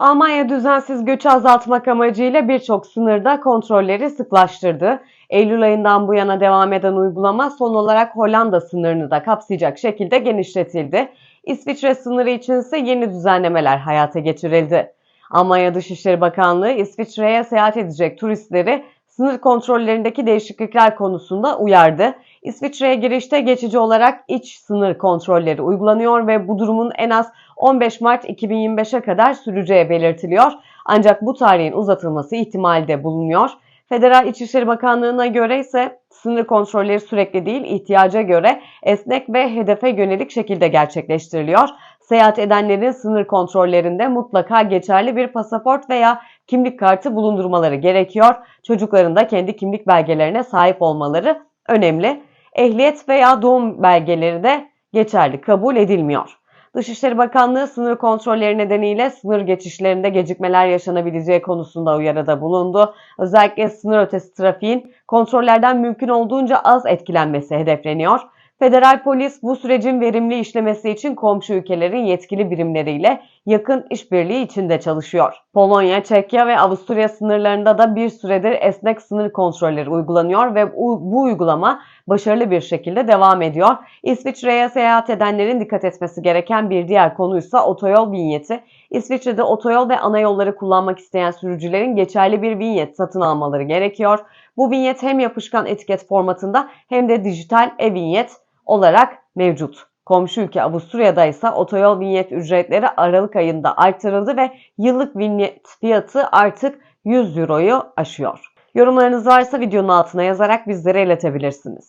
Almanya düzensiz göçü azaltmak amacıyla birçok sınırda kontrolleri sıklaştırdı. Eylül ayından bu yana devam eden uygulama son olarak Hollanda sınırını da kapsayacak şekilde genişletildi. İsviçre sınırı için ise yeni düzenlemeler hayata geçirildi. Almanya Dışişleri Bakanlığı İsviçre'ye seyahat edecek turistleri sınır kontrollerindeki değişiklikler konusunda uyardı. İsviçre'ye girişte geçici olarak iç sınır kontrolleri uygulanıyor ve bu durumun en az 15 Mart 2025'e kadar süreceği belirtiliyor. Ancak bu tarihin uzatılması ihtimali de bulunuyor. Federal İçişleri Bakanlığı'na göre ise sınır kontrolleri sürekli değil, ihtiyaca göre esnek ve hedefe yönelik şekilde gerçekleştiriliyor. Seyahat edenlerin sınır kontrollerinde mutlaka geçerli bir pasaport veya kimlik kartı bulundurmaları gerekiyor. Çocukların da kendi kimlik belgelerine sahip olmaları önemli. Ehliyet veya doğum belgeleri de geçerli kabul edilmiyor. Dışişleri Bakanlığı sınır kontrolleri nedeniyle sınır geçişlerinde gecikmeler yaşanabileceği konusunda uyarıda bulundu. Özellikle sınır ötesi trafiğin kontrollerden mümkün olduğunca az etkilenmesi hedefleniyor. Federal polis bu sürecin verimli işlemesi için komşu ülkelerin yetkili birimleriyle yakın işbirliği içinde çalışıyor. Polonya, Çekya ve Avusturya sınırlarında da bir süredir esnek sınır kontrolleri uygulanıyor ve bu, uygulama başarılı bir şekilde devam ediyor. İsviçre'ye seyahat edenlerin dikkat etmesi gereken bir diğer konuysa otoyol vinyeti. İsviçre'de otoyol ve ana yolları kullanmak isteyen sürücülerin geçerli bir vinyet satın almaları gerekiyor. Bu vinyet hem yapışkan etiket formatında hem de dijital e-vinyet olarak mevcut. Komşu ülke Avusturya'da ise otoyol vinyet ücretleri Aralık ayında artırıldı ve yıllık vinyet fiyatı artık 100 euroyu aşıyor. Yorumlarınız varsa videonun altına yazarak bizlere iletebilirsiniz.